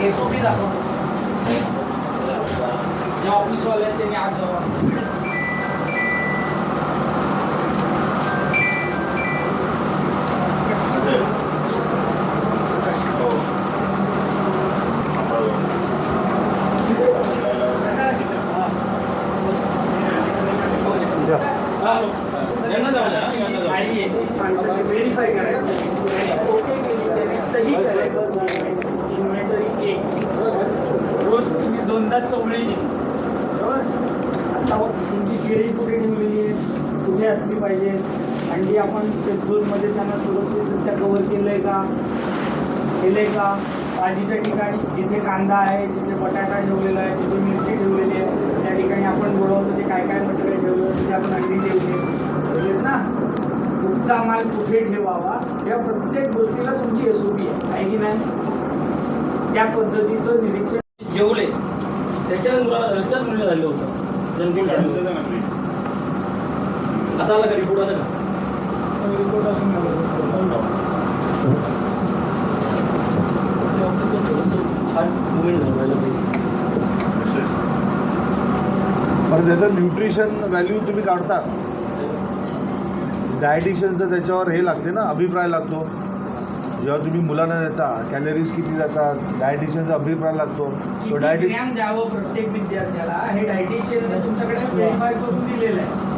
SOP दाखव ज्या ऑफिसवाले त्यांनी आज जवळ जावा व्हेरीफाय करायचं. आणि ओके केली त्याने सही करायचं इन्व्हेंटरी एक. रोज तुम्ही दोनदा चवळी दिली. बरोबर? आता हो, तुमची केळी कुठे ठेवलेली आहे? कुठे असली पाहिजे? अंडी आपण शेड्यूलमध्ये त्यांना सुरक्षितरित्या कवर केलं आहे का? केलं आहे का? भाजीच्या ठिकाणी जिथे कांदा आहे जिथे बटाटा ठेवलेला आहे जिथे मिरची ठेवलेली आहे त्या ठिकाणी आपण बोलवतो ते काय काय मटेरियल ठेवलं तिथे आपण अंडी ठेवली. ना? कच्चा माल कुठे ठेवावा? या प्रत्येक गोष्टीला तुमची एसओपी आहे. की नाही? त्या पद्धतीचं निरीक्षण जेवले. त्याच्या मुलाला त्याच्याच झालं होतं. जनकेट आता आला का रिपोर्ट आला का? रिपोर्ट असून पण त्याचं न्यूट्रिशन व्हॅल्यू तुम्ही काढता. डायटिशियनचं त्याच्यावर हे लागते ना अभिप्राय लागतो. जेव्हा तुम्ही मुलांना देता कॅलरीज किती जातात डायटिशियनचा अभिप्राय लागतो. तो किती डायटिश ग्रॅम द्यावं प्रत्येक विद्यार्थ्याला हे डायटिशियनने तुमच्याकडे व्हेरीफाय करून दिलेलं आहे.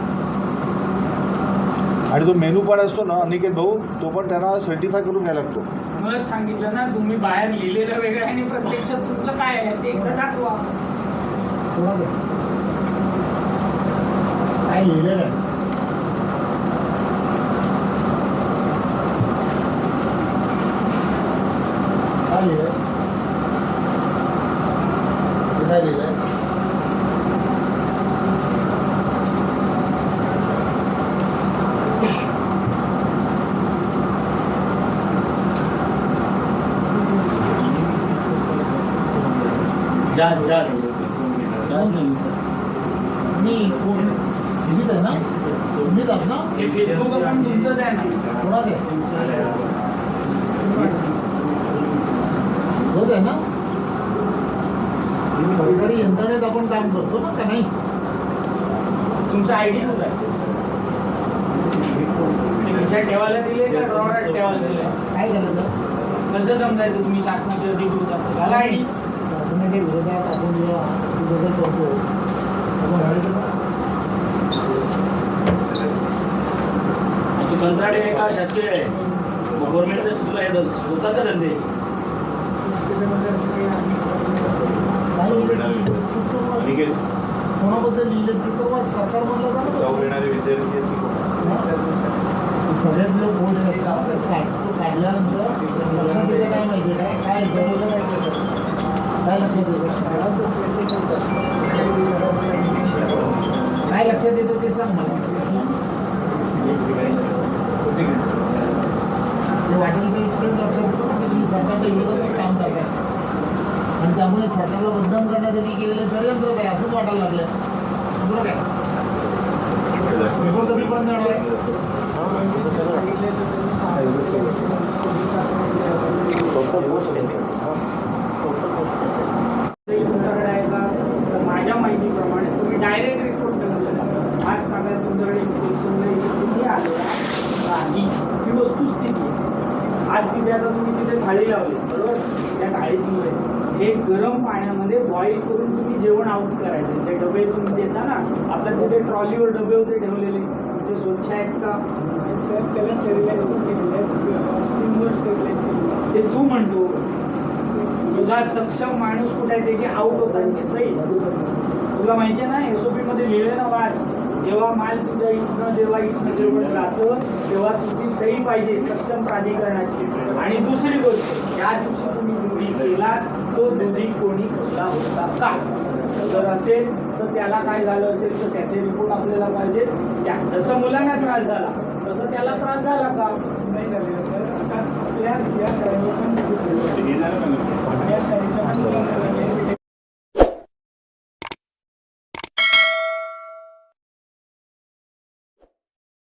आणि तो मेनू पण असतो ना अनिकेत भाऊ तो पण त्यांना सर्टिफाय करून घ्यायला लागतो. म्हणूनच सांगितलं ना तुम्ही बाहेर लिहिलेलं वेगळं आणि प्रत्यक्षात तुमचं काय आहे ते एकदा दाखवा. काय लिहिलेलं आहे काय लिहिलंय हे काय लिहिलंय जा जा. मी कोण? लिहित आहे ना? तुम्हीच आहात ना? हे फेसबुक पण तुमचंच आहे ना? कोणाच आहे? होत आहे ना? सरकारी यंत्रणेत आपण काम करतो ना का नाही? तुमचा आय डी कुठं आहे? खिशात ठेवायला दिले का ड्रॉवरात ठेवायला दिले काय करायचं? कसं समजायचं तुम्ही शासनाचे अधिकृत असतो? घाला आय डी शासनाच्या विरोधात आपण जेव्हा विरोध करतो कंत्राटी आहे का? शासकीय आहे. गव्हर्नमेंटचं तुला हे स्वतःचा धंदे. कोणाबद्दल लिहिलं ते तर मग सरकारमधलं झालं जाऊ ना. येणारे विद्यार्थी सगळ्यात लोक तो काढल्यानंतर काय? माहिती काय? काय? काय लक्षात येतं ते सांग मला. वाटेल ते इतकंच लक्षात येतं की तुम्ही सरकारच्या विरोधात काम करताय. आणि त्यामुळे सरकारला बदनाम करण्यासाठी केलेलं षडयंत्र काय? असंच वाटायला लागलं बरोबर काय पेपर कधीपर्यंत येणार आहे ते तुमच्याकडे आहे का तर माझ्या माहितीप्रमाणे तुम्ही डायरेक्ट रिपोर्ट ठेवलेला आज ताब्यात तुमच्याकडे इन्फेक्शन तुम्ही आलेला नाही ही वस्तुस्थिती आहे आज तिथे आता तुम्ही तिथे थाळी लावली बरोबर? त्या थाळीमुळे. हे गरम पाण्यामध्ये बॉईल करून तुम्ही जेवण आउट करायचे. ते डबे तुम्ही देता ना आपल्या तिथे ट्रॉलीवर डबे होते ठेवलेले. ते स्वच्छ आहेत का? त्याला स्टेरिलाइज पण केलेले स्टीमवर स्टेरिलाइज केलेलं ते तू म्हणतो. तुझा सक्षम माणूस कुठे आहे? त्याची आउट होतांची सही. तुला माहिती आहे ना एसओपी मध्ये लिहिलं ना वाच? जेव्हा माल तुझ्या इथनं जेव्हा इथनं जेवण जातं तेव्हा तुझी सही पाहिजे सक्षम प्राधिकरणाची. आणि दुसरी गोष्ट ज्या दिवशी तुम्ही दुधी केला तो दुधी कोणी खाल्ला होता का? जर असेल तर त्याला काय झालं असेल तर त्याचे रिपोर्ट आपल्याला पाहिजे त्या जसं मुलांना त्रास झाला तसं त्याला त्रास झाला का? नाही झालेला सर. आता आपल्या या